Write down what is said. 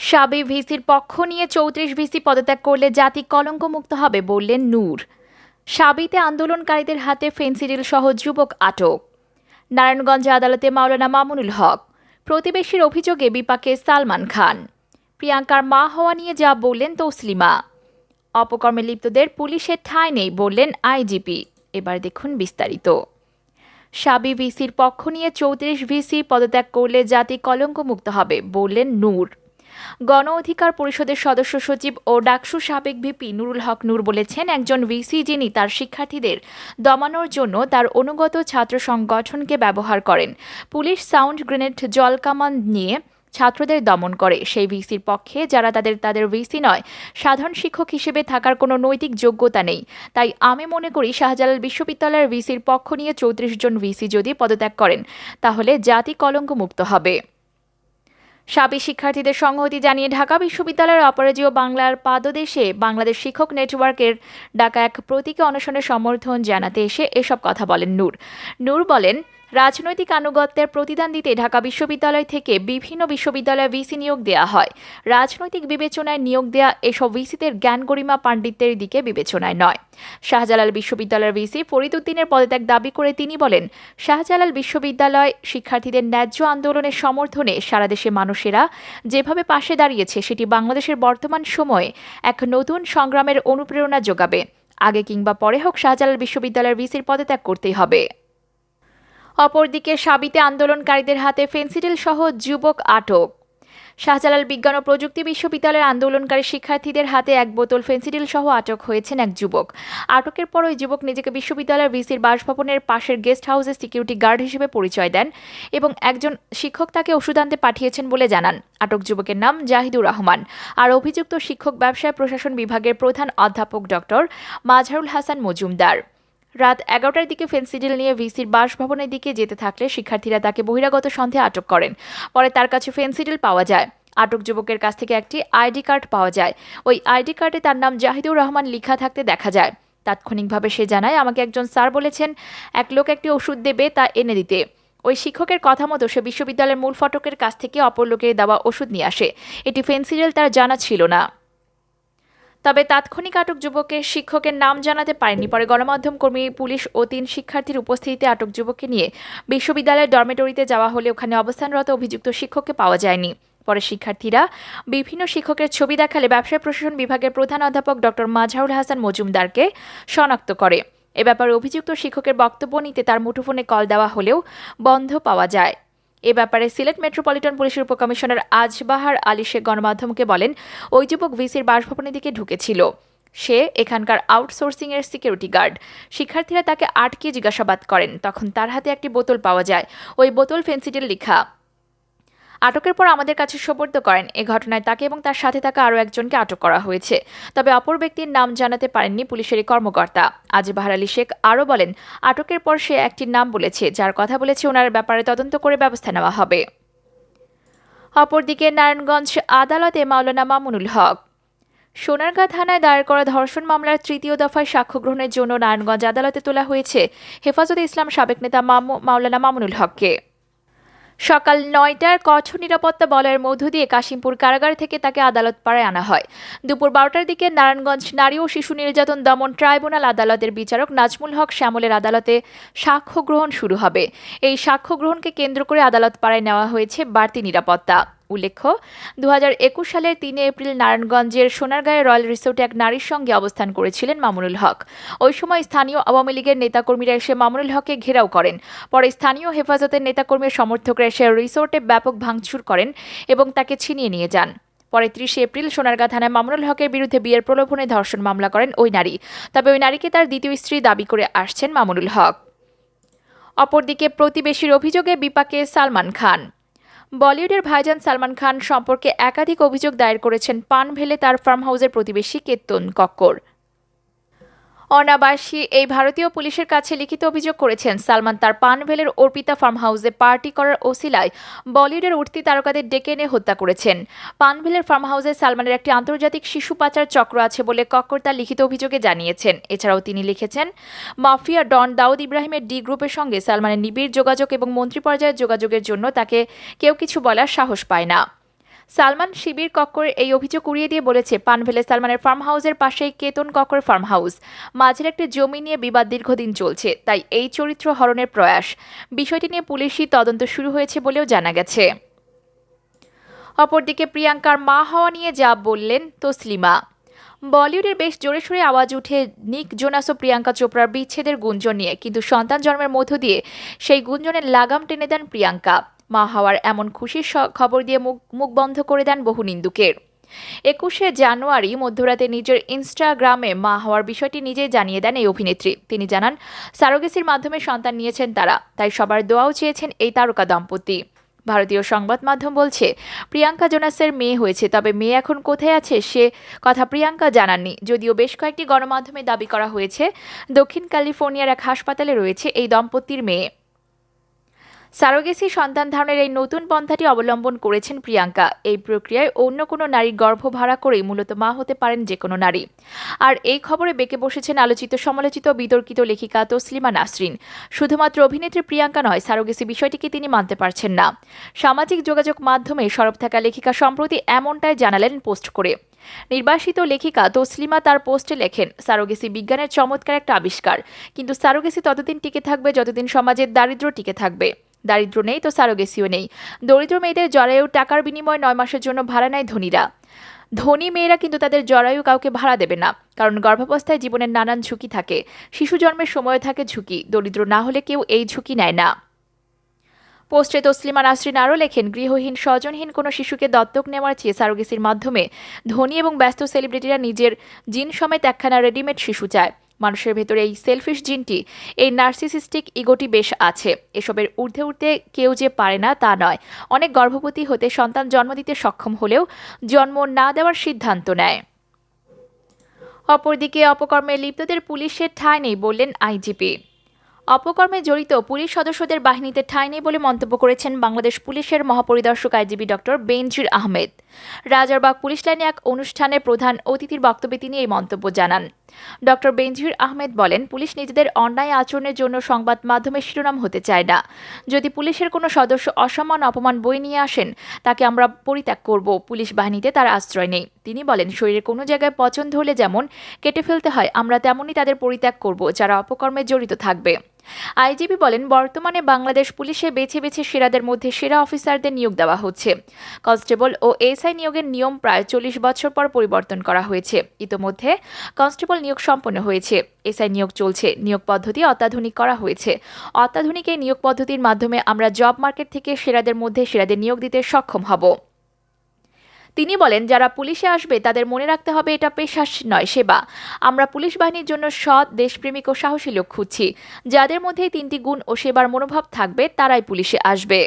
সাবে ভিসির পক্ষ নিয়ে চৌত্রিশ ভিসি পদত্যাগ করলে জাতি কলঙ্কমুক্ত হবে বললেন নূর। সাবিতে আন্দোলনকারীদের হাতে ফেন্সিডিল সহ যুবক আটক। নারায়ণগঞ্জ আদালতে মাওলানা মামুনুল হক, প্রতিবেশীর অভিযোগে বিপাকে সালমান খান। প্রিয়াঙ্কার মা হওয়া নিয়ে যা বললেন তসলিমা। অপকর্মে লিপ্তদের পুলিশের ঠাঁই নেই বললেন আইজিপি। এবার দেখুন বিস্তারিত। সাবি ভিসির পক্ষ নিয়ে চৌত্রিশ ভিসি পদত্যাগ করলে জাতি কলঙ্কমুক্ত হবে বললেন নূর। গণ অধিকার পরিষদের সদস্য সচিব ও ডাকসু সাবেক ভিপি নুরুল হক নূর বলেছেন, একজন ভিসি যিনি তার শিক্ষার্থীদের দমানোর জন্য তার অনুগত ছাত্র সংগঠনকে ব্যবহার করেন। পুলিশ সাউন্ড গ্রেনেড জলকামান নিয়ে ছাত্রদের দমন করে। সেই ভিসির পক্ষে যারা তাদের তাদের ভিসি নয়, সাধারণ শিক্ষক হিসেবে থাকার কোনো নৈতিক যোগ্যতা নেই। তাই আমি মনে করি শাহজালাল বিশ্ববিদ্যালয়ের ভিসির পক্ষ নিয়ে চৌত্রিশ জন ভিসি যদি পদত্যাগ করেন, তাহলে জাতি কলঙ্কমুক্ত হবে। সাবেক শিক্ষার্থীদের সংহতি জানিয়ে ঢাকা বিশ্ববিদ্যালয়ের অপরাজীয় বাংলার পাদদেশে বাংলাদেশ শিক্ষক নেটওয়ার্কের ডাকা এক প্রতীকী অনশনের সমর্থন জানাতে এসে এসব কথা বলেন নূর। নূর বলেন রাজনৈতিক আনুগত্যের প্রতিদান দিতে ঢাকা বিশ্ববিদ্যালয় থেকে বিভিন্ন বিশ্ববিদ্যালয়ে ভিসি নিয়োগ দেওয়া হয়। রাজনৈতিক বিবেচনায় নিয়োগ দেওয়া এসব ভিসিদের জ্ঞান গরিমা পাণ্ডিত্যের দিকে বিবেচনায় নয়। শাহজালাল বিশ্ববিদ্যালয়ের ভিসি ফরিদ উদ্দিনের পদত্যাগ দাবি করে তিনি বলেন, শাহজালাল বিশ্ববিদ্যালয় শিক্ষার্থীদের ন্যায্য আন্দোলনের সমর্থনে সারা দেশে মানুষেরা যেভাবে পাশে দাঁড়িয়েছে, সেটি বাংলাদেশের বর্তমান সময়ে এক নতুন সংগ্রামের অনুপ্রেরণা যোগাবে। আগে কিংবা পরে হোক শাহজালাল বিশ্ববিদ্যালয়ের ভিসির পদত্যাগ করতেই হবে। অপরদিকে সাবিতে আন্দোলনকারীদের হাতে ফেন্সিডিল সহ যুবক আটক। শাহজালাল বিজ্ঞান ও প্রযুক্তি বিশ্ববিদ্যালয়ের আন্দোলনকারী শিক্ষার্থীদের হাতে এক বোতল ফেন্সিডিল সহ আটক হয়েছেন এক যুবক। আটকের পর ওই যুবক নিজেকে বিশ্ববিদ্যালয়ের ভিসির বাসভবনের পাশের গেস্ট হাউসে সিকিউরিটি গার্ড হিসেবে পরিচয় দেন এবং একজন শিক্ষক তাকে ওষুধ আনতে পাঠিয়েছেন বলে জানান। আটক যুবকের নাম জাহিদুর রহমান। আর অভিযুক্ত শিক্ষক, ব্যবসায়, প্রশাসন বিভাগের প্রধান অধ্যাপক ডক্টর মাজহারুল হাসান মজুমদার। রাত এগারোটার দিকে ফেন্সিডিল নিয়ে ভিসির বাসভবনের দিকে যেতে থাকলে শিক্ষার্থীরা তাকে বহিরাগত সন্দেহে আটক করেন। পরে তার কাছে ফেন্সিডিল পাওয়া যায়। আটক যুবকের কাছ থেকে একটি আইডি কার্ড পাওয়া যায়। ওই আইডি কার্ডে তার নাম জাহিদুর রহমান লিখা থাকতে দেখা যায়। তাৎক্ষণিকভাবে সে জানায়, আমাকে একজন স্যার বলেছেন, এক লোক একটি ওষুধ দেবে তা এনে দিতে। ওই শিক্ষকের কথা মতো সে বিশ্ববিদ্যালয়ের মূল ফটকের কাছ থেকে অপর লোকের দেওয়া ওষুধ নিয়ে আসে। এটি ফেন্সিডিল তার জানা ছিল না। তবে তাৎক্ষণিক আটক যুবকের শিক্ষকের নাম জানাতে পারেনি। পরে গণমাধ্যম কর্মী, পুলিশ ও তিন শিক্ষার্থীর উপস্থিতিতে আটক যুবককে নিয়ে বিশ্ববিদ্যালয়ের ডরমেটরিতে যাওয়া হলে ওখানে অবস্থানরত অভিযুক্ত শিক্ষককে পাওয়া যায়নি। পরে শিক্ষার্থীরা বিভিন্ন শিক্ষকের ছবি দেখালে ব্যবসায় প্রশাসন বিভাগের প্রধান অধ্যাপক ডক্টর মাঝারুল হাসান মজুমদারকে শনাক্ত করে। এ ব্যাপারে অভিযুক্ত শিক্ষকের বক্তব্য নিতে তার মুঠোফোনে কল দেওয়া হলেও বন্ধ পাওয়া যায়। এ ব্যাপারে সিলেট মেট্রোপলিটন পুলিশের উপকমিশনার আজবাহার আলী শেখ গণমাধ্যমকে বলেন, ওই যুবক ভিসির বাসভবনের দিকে ঢুকেছিল। সে এখানকার আউটসোর্সিং এর সিকিউরিটি গার্ড। শিক্ষার্থীরা তাকে আটকে জিজ্ঞাসাবাদ করেন। তখন তার হাতে একটি বোতল পাওয়া যায়। ওই বোতল ফেন্সিডিল লেখা। আটকের পর আমাদের কাছে সোপর্দ করেন। এ ঘটনায় তাকে এবং তার সাথে থাকা আরও একজনকে আটক করা হয়েছে। তবে অপর ব্যক্তির নাম জানাতে পারেননি পুলিশের কর্মকর্তা। আজিবাহার আলী শেখ আরও বলেন, আটকের পর সে একটি নাম বলেছে, যার কথা বলেছে ওনার ব্যাপারে তদন্ত করে ব্যবস্থা নেওয়া হবে। অপরদিকে নারায়ণগঞ্জ আদালতে মাওলানা মামুনুল হক। সোনারগাঁ থানায় দায়ের করা ধর্ষণ মামলার তৃতীয় দফায় সাক্ষ্য গ্রহণের জন্য নারায়ণগঞ্জ আদালতে তোলা হয়েছে হেফাজতে ইসলাম সাবেক নেতা মাওলানা মামুনুল হককে। সকাল নয়টার কঠোর নিরাপত্তা বলয়ের মধ্য দিয়ে কাশিমপুর কারাগার থেকে তাকে আদালত পাড়ায় আনা হয়। দুপুর বারোটার দিকে নারায়ণগঞ্জ নারী ও শিশু নির্যাতন দমন ট্রাইব্যুনাল আদালতের বিচারক নাজমুল হক শ্যামলের আদালতে সাক্ষ্য গ্রহণ শুরু হবে। এই সাক্ষ্য গ্রহণকে কেন্দ্র করে আদালত পাড়ায় নেওয়া হয়েছে বাড়তি নিরাপত্তা। উল্লেখ্য দু হাজার একুশ সালের তিনে এপ্রিল নারায়ণগঞ্জের সোনারগাঁয়ে রয়্যাল রিসোর্টে এক নারীর সঙ্গে অবস্থান করেছিলেন মামুনুল হক। ওই সময় স্থানীয় আওয়ামী লীগের নেতাকর্মীরা এসে মামুনুল হককে ঘেরাও করেন। পরে স্থানীয় হেফাজতের নেতাকর্মীর সমর্থকরা এসে রিসোর্টে ব্যাপক ভাঙচুর করেন এবং তাকে ছিনিয়ে নিয়ে যান। পরে ত্রিশে এপ্রিল সোনারগাঁ থানায় মামুনুল হকের বিরুদ্ধে বিয়ের প্রলোভনে ধর্ষণ মামলা করেন ওই নারী। তবে ওই নারীকে তার দ্বিতীয় স্ত্রী দাবি করে আসছেন মামুনুল হক। অপরদিকে প্রতিবেশীর অভিযোগে বিপাকে সালমান খান। বলিউডের ভাইজান সালমান খান সম্পর্কে একাধিক অভিযোগ দায়ের করেছেন পান ভেলে তার ফার্ম হাউসের প্রতিবেশী কেতন কক্কর। অনাবাসী এই ভারতীয় পুলিশের কাছে লিখিত অভিযোগ করেছেন, সালমান তার পানভেলের অর্পিতা ফার্ম হাউসে পার্টি করার ওসিলায় বলিউডের উঠতি তারকাদের ডেকে এনে হত্যা করেছেন। পানভেলের ফার্ম হাউসে সালমানের একটি আন্তর্জাতিক শিশু পাচার চক্র আছে বলে কক্কর তার লিখিত অভিযোগে জানিয়েছেন। এছাড়াও তিনি লিখেছেন, মাফিয়া ডন দাউদ ইব্রাহিমের ডি গ্রুপের সঙ্গে সালমানের নিবিড় যোগাযোগ এবং মন্ত্রী পর্যায়ের যোগাযোগের জন্য তাকে কেউ কিছু বলার সাহস পায় না। সালমান শিবির কক্কর এই অভিযোগ উড়িয়ে দিয়ে বলেছে, পানভেলে সালমানের ফার্ম হাউসের পাশেই কেতন কক্কর ফার্ম হাউস মাঝের একটি জমি নিয়ে বিবাদ দীর্ঘদিন চলছে, তাই এই চরিত্র হরণের প্রয়াস। বিষয়টি নিয়ে পুলিশি তদন্ত শুরু হয়েছে বলেও জানা গেছে। অপরদিকে প্রিয়াঙ্কার মা হওয়া নিয়ে যা বললেন তসলিমা, বলিউডের বেশ জোরে সোরে আওয়াজ উঠে নিক, জোনাস ও প্রিয়াঙ্কা চোপড়ার বিচ্ছেদের গুঞ্জন নিয়ে, কিন্তু সন্তান জন্মের মধ্য দিয়ে সেই গুঞ্জনের লাগাম টেনে দেন প্রিয়াঙ্কা। মা হওয়ার এমন খুশির খবর দিয়ে মুখ মুখ বন্ধ করে দেন বহু নিন্দুকের। একুশে জানুয়ারি মধ্যরাতে নিজের ইনস্টাগ্রামে মা হওয়ার বিষয়টি নিজেই জানিয়ে দেন এই অভিনেত্রী। তিনি জানান, সারোগেসির মাধ্যমে সন্তান নিয়েছেন তারা, তাই সবার দোয়াও চেয়েছেন এই তারকা দম্পতি। ভারতীয় সংবাদ মাধ্যম বলছে, প্রিয়াঙ্কা জোনাসের মেয়ে হয়েছে, তবে মেয়ে এখন কোথায় আছে সে কথা প্রিয়াঙ্কা জানাননি। যদিও বেশ কয়েকটি গণমাধ্যমে দাবি করা হয়েছে, দক্ষিণ ক্যালিফোর্নিয়ার এক হাসপাতালে রয়েছে এই দম্পতির মেয়ে। সারোগেসি সন্তান ধারণের এই নতুন পন্থাটি অবলম্বন করেছেন প্রিয়াঙ্কা। এই প্রক্রিয়ায় অন্য কোনো নারীর গর্ভ ভাড়া করেই মূলত মা হতে পারেন যে কোনো নারী। আর এই খবরে বেঁকে বসেছেন আলোচিত সমালোচিত বিতর্কিত লেখিকা তসলিমা নাসরিন। শুধুমাত্র অভিনেত্রী প্রিয়াঙ্কা নয়, সারোগেসি বিষয়টিকে তিনি মানতে পারছেন না। সামাজিক যোগাযোগ মাধ্যমে সরব থাকা লেখিকা সম্প্রতি এমনটাই জানালেন পোস্ট করে। নির্বাসিত লেখিকা তসলিমা তার পোস্টে লেখেন, সারোগেসি বিজ্ঞানের চমৎকার একটা আবিষ্কার। কিন্তু সারোগেসি ততদিন টিকে থাকবে যতদিন সমাজের দারিদ্র্য টিকে থাকবে। দারিদ্র নেই তো সারোগেসিও নেই। দরিদ্র মেয়েদের জরায়ু টাকার বিনিময়ে নয় মাসের জন্য ভাড়া নেয় ধনীরা। ধনী মেয়েরা কিন্তু তাদের জরায়ু কাউকে ভাড়া দেবে না, কারণ গর্ভাবস্থায় জীবনের নানান ঝুঁকি থাকে। শিশু জন্মের সময় থাকে ঝুঁকি। দরিদ্র না হলে কেউ এই ঝুঁকি নেয় না। পোস্টে তসলিমা নাসরিন আরও লেখেন, গৃহহীন, স্বজনহীন কোনো শিশুকে দত্তক নেওয়ার চেয়ে সারোগেসির মাধ্যমে ধনী এবং ব্যস্ত সেলিব্রিটিরা নিজের জিন সমেত একখানা রেডিমেড শিশু চায়। মানুষের ভেতরে এই সেলফিশ জিনটি, এই নার্সিসিস্টিক ইগোটি বেশ আছে। এসবের ঊর্ধ্বে উঠতে কেউ যে পারে না তা নয়। অনেক গর্ভবতী হতে সন্তান জন্ম দিতে সক্ষম হলেও জন্ম না দেওয়ার সিদ্ধান্ত নেয়। অপরদিকে অপকর্মে লিপ্তদের পুলিশের ঠাঁই নেই বললেন আইজিপি। অপকর্মে জড়িত পুলিশ সদস্যদের বাহিনীতে ঠাঁই নেই বলে মন্তব্য করেছেন বাংলাদেশ পুলিশের মহাপরিদর্শক IGP doctor Benazir Ahmed. Rajarbagh police লাইনে এক অনুষ্ঠানে প্রধান অতিথির বক্তব্যে তিনি এই মন্তব্য জানান। ডক্টর বেনজির আহমেদ বলেন, পুলিশ নিজেদের অন্যায় আচরণের জন্য সংবাদ মাধ্যমে শিরোনাম হতে চায় না। যদি পুলিশের কোনো সদস্য অসম্মান অপমান বই নিয়ে আসেন, তাকে আমরা পরিত্যাগ করব। পুলিশ বাহিনীতে তার আশ্রয় নেই। তিনি বলেন, শরীরের কোনো জায়গায় পছন্দ হলে যেমন কেটে ফেলতে হয়, আমরা তেমনই তাদের পরিত্যাগ করব। যারা অপকর্মে জড়িত থাকবে। আইজিপি বলেন, বর্তমানে বাংলাদেশ পুলিশে বেছে বেছে সেরাদের মধ্যে সেরা অফিসারদের নিয়োগ দেওয়া হচ্ছে। কনস্টেবল ও এসআই নিয়োগের নিয়ম প্রায় চল্লিশ বছর পর পরিবর্তন করা হয়েছে। ইতোমধ্যে কনস্টেবল নিয়োগ সম্পন্ন হয়েছে। এসআই নিয়োগ চলছে। নিয়োগ পদ্ধতি অত্যাধুনিক করা হয়েছে। অত্যাধুনিক এই নিয়োগ পদ্ধতির মাধ্যমে আমরা জব মার্কেট থেকে সেরাদের মধ্যে সেরাদের নিয়োগ দিতে সক্ষম হব। তিনি বলেন, যারা পুলিশে আসবে, তাদের মনে রাখতে হবে এটা পেশা নয়, সেবা। আমরা পুলিশ বাহিনীর জন্য সৎ, দেশপ্রেমিক ও সাহসী লোক খুঁজছি। যাদের মধ্যে তিনটি গুণ ও সেবার মনোভাব থাকবে, তারাই পুলিশে আসবে।